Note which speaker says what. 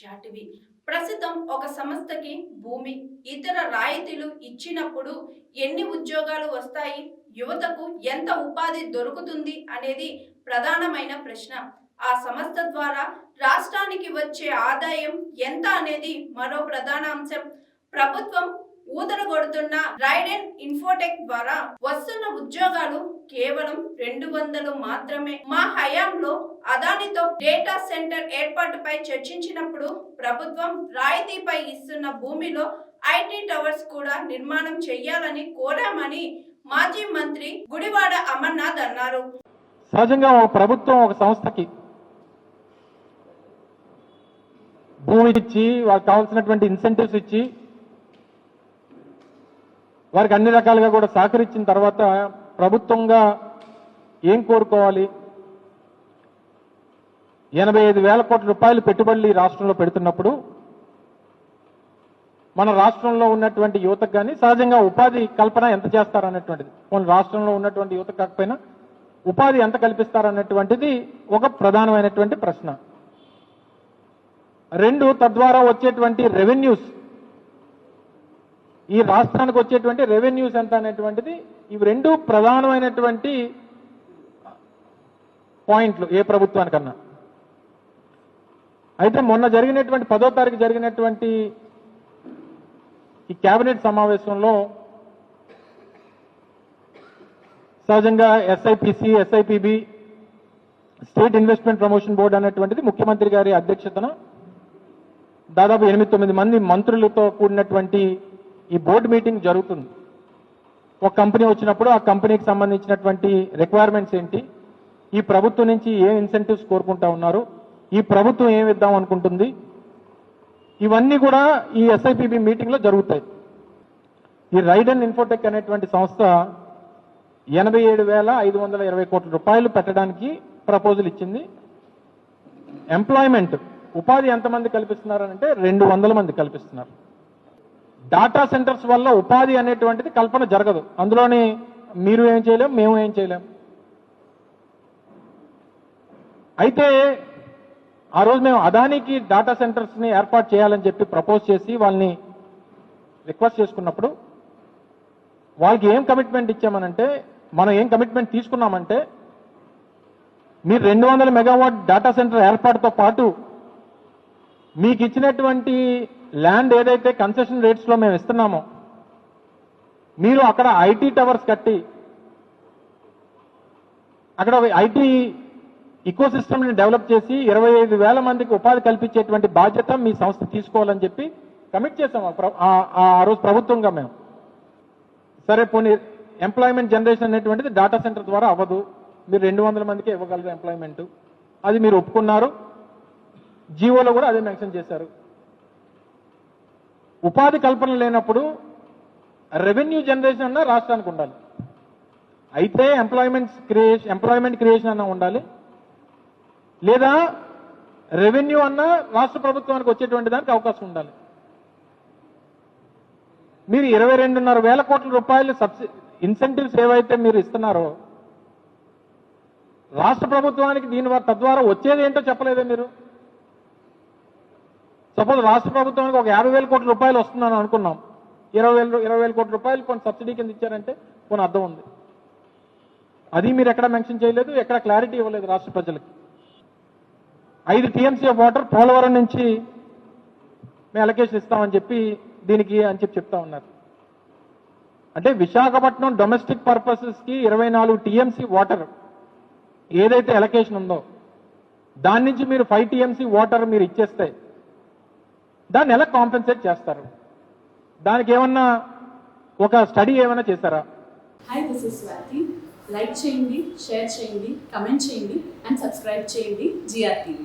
Speaker 1: చాటివి. ప్రస్తుతం ఒక సంస్థకి భూమి ఇతర రాయితీలు ఇచ్చినప్పుడు ఎన్ని ఉద్యోగాలు వస్తాయి యువతకు ఎంత ఉపాధి దొరుకుతుంది అనేది ప్రధానమైన ప్రశ్న. ఆ సంస్థ ద్వారా రాష్ట్రానికి వచ్చే ఆదాయం ఎంత అనేది మరో ప్రధాన అంశం. ప్రభుత్వం ఊదరగొడుతున్న రైడెన్ ఇన్ఫోటెక్ ద్వారా వస్తున్న ఉద్యోగాలు కేవలం రెండు వందలు మాత్రమే. మా హయాంలో అదానితో డేటా సెంటర్ ఏర్పాటుపై చర్చించినప్పుడు ప్రభుత్వం రాయితీపై ఇస్తున్న భూమిలో ఐటీ టవర్స్ కూడా నిర్మాణం చేయాలని కోరామని మాజీ మంత్రి గుడివాడ అమర్నాథ్ అన్నారు.
Speaker 2: సహజంగా ఒక ప్రభుత్వం ఒక సంస్థకి భూమి ఇచ్చి వాళ్ళకి కావాల్సినటువంటి ఇన్సెంటివ్స్ ఇచ్చి వారికి అన్ని రకాలుగా కూడా సహకరించిన తర్వాత ప్రభుత్వంగా ఏం కోరుకోవాలి? ఎనభై ఐదు వేల కోట్ల రూపాయలు పెట్టుబడులు ఈ రాష్ట్రంలో పెడుతున్నప్పుడు మన రాష్ట్రంలో ఉన్నటువంటి యువతకు కానీ సహజంగా ఉపాధి కల్పన ఎంత చేస్తారనేటువంటిది మన రాష్ట్రంలో ఉన్నటువంటి యువత కాకపోయినా ఉపాధి ఎంత కల్పిస్తారన్నటువంటిది ఒక ప్రధానమైనటువంటి ప్రశ్న. రెండు తద్వారా వచ్చేటువంటి రెవెన్యూస్ ఈ రాష్ట్రానికి వచ్చేటువంటి రెవెన్యూస్ ఎంత అనేటువంటిది ఇవి రెండు ప్రధానమైనటువంటి పాయింట్లు ఏ ప్రభుత్వానికన్నా. అయితే మొన్న జరిగినటువంటి పదో తారీఖు జరిగినటువంటి ఈ కేబినెట్ సమావేశంలో సహజంగా SIPC SIPB state investment promotion board అనేటువంటిది ముఖ్యమంత్రి గారి అధ్యక్షతన దాదాపు ఎనిమిది తొమ్మిది మంది మంత్రులతో కూడినటువంటి ఈ బోర్డు మీటింగ్ జరుగుతుంది. ఒక కంపెనీ వచ్చినప్పుడు ఆ కంపెనీకి సంబంధించినటువంటి రిక్వైర్మెంట్స్ ఏంటి? ఈ ప్రభుత్వం నుంచి ఏ ఇన్సెంటివ్స్ కోరుకుంటా ఉన్నారు? ఈ ప్రభుత్వం ఏం ఇద్దాం అనుకుంటుంది? ఇవన్నీ కూడా ఈ ఎస్ఐపిబి మీటింగ్లో జరుగుతాయి. ఈ రైడ్ అండ్ ఇన్ఫోటెక్ అనేటువంటి సంస్థ ఎనభై ఏడు వేల ఐదు వందల ఇరవై కోట్ల రూపాయలు పెట్టడానికి ప్రపోజల్ ఇచ్చింది. ఎంప్లాయ్మెంట్ ఉపాధి ఎంతమంది కల్పిస్తున్నారంటే రెండు వందల మంది కల్పిస్తున్నారు. డాటా సెంటర్స్ వల్ల ఉపాధి అనేటువంటిది కల్పన జరగదు. అందులోని మీరు ఏం చేయలేం మేము ఏం చేయలేం. అయితే ఆ రోజు మేము అదానికి డాటా సెంటర్స్ని ఏర్పాటు చేయాలని చెప్పి ప్రపోజ్ చేసి వాళ్ళని రిక్వెస్ట్ చేసుకున్నప్పుడు వాళ్ళకి ఏం కమిట్మెంట్ ఇచ్చామనంటే మనం ఏం కమిట్మెంట్ తీసుకున్నామంటే మీరు రెండు వందల మెగావాట్ డాటా సెంటర్ ఏర్పాటుతో పాటు మీకు ఇచ్చినటువంటి ల్యాండ్ ఏదైతే కన్సెషన్ రేట్స్లో మేము ఇస్తున్నామో మీరు అక్కడ ఐటీ టవర్స్ కట్టి అక్కడ ఐటీ ఇకోసిస్టమ్ని డెవలప్ చేసి ఇరవై ఐదు వేల మందికి ఉపాధి కల్పించేటువంటి బాధ్యత మీ సంస్థ తీసుకోవాలని చెప్పి కమిట్ చేసాం ఆ ఆ- ఆ రోజు ప్రభుత్వంగా మేము. సరే పోనీ ఎంప్లాయ్మెంట్ జనరేషన్ అనేటువంటిది డాటా సెంటర్ ద్వారా అవ్వదు. మీరు రెండు వందల మందికి ఇవ్వగలరు ఎంప్లాయ్మెంట్. అది మీరు ఒప్పుకున్నారు. జీవోలో కూడా అదే మెన్షన్ చేశారు. ఉపాధి కల్పన లేనప్పుడు రెవెన్యూ జనరేషన్ అన్న రాష్ట్రానికి ఉండాలి. అయితే ఎంప్లాయ్మెంట్ క్రియేషన్ ఎంప్లాయ్మెంట్ క్రియేషన్ అన్న ఉండాలి. లేదా రెవెన్యూ అన్న రాష్ట్ర ప్రభుత్వానికి వచ్చేటువంటి దానికి అవకాశం ఉండాలి. మీరు ఇరవై రెండున్నర వేల కోట్ల రూపాయలు సబ్సి ఇన్సెంటివ్స్ ఏవైతే మీరు ఇస్తున్నారో రాష్ట్ర ప్రభుత్వానికి దీని తద్వారా వచ్చేది ఏంటో చెప్పలేదే మీరు? సపోజ్ రాష్ట్ర ప్రభుత్వానికి ఒక యాభై వేల కోట్ల రూపాయలు వస్తుందని అనుకున్నాం. ఇరవై వేల ఇరవై వేల కోట్ల రూపాయలు కొన్ని సబ్సిడీ కింద ఇచ్చారంటే కొన్ని అర్థం ఉంది. అది మీరు ఎక్కడ మెన్షన్ చేయలేదు ఎక్కడ క్లారిటీ ఇవ్వలేదు రాష్ట్ర ప్రజలకి. ఐదు టీఎంసీ ఆఫ్ వాటర్ పోలవరం నుంచి మేము అలొకేషన్ ఇస్తామని చెప్పి దీనికి అని చెప్పి చెప్తా ఉన్నారు. అంటే విశాఖపట్నం డొమెస్టిక్ పర్పసెస్కి ఇరవై నాలుగు టీఎంసీ వాటర్ ఏదైతే ఎలకేషన్ ఉందో దాని నుంచి మీరు ఫైవ్ టీఎంసీ వాటర్ మీరు ఇచ్చేస్తే దాన్ని ఎలా కాంపెన్సేట్ చేస్తారు? దానికి ఏమన్నా ఒక స్టడీ ఏమైనా చేశారా?
Speaker 3: Hi this is Swathi like చేయండి షేర్ చేయండి కమెంట్ చేయండి అండ్ సబ్స్క్రైబ్ చేయండి జిఆర్టీవీ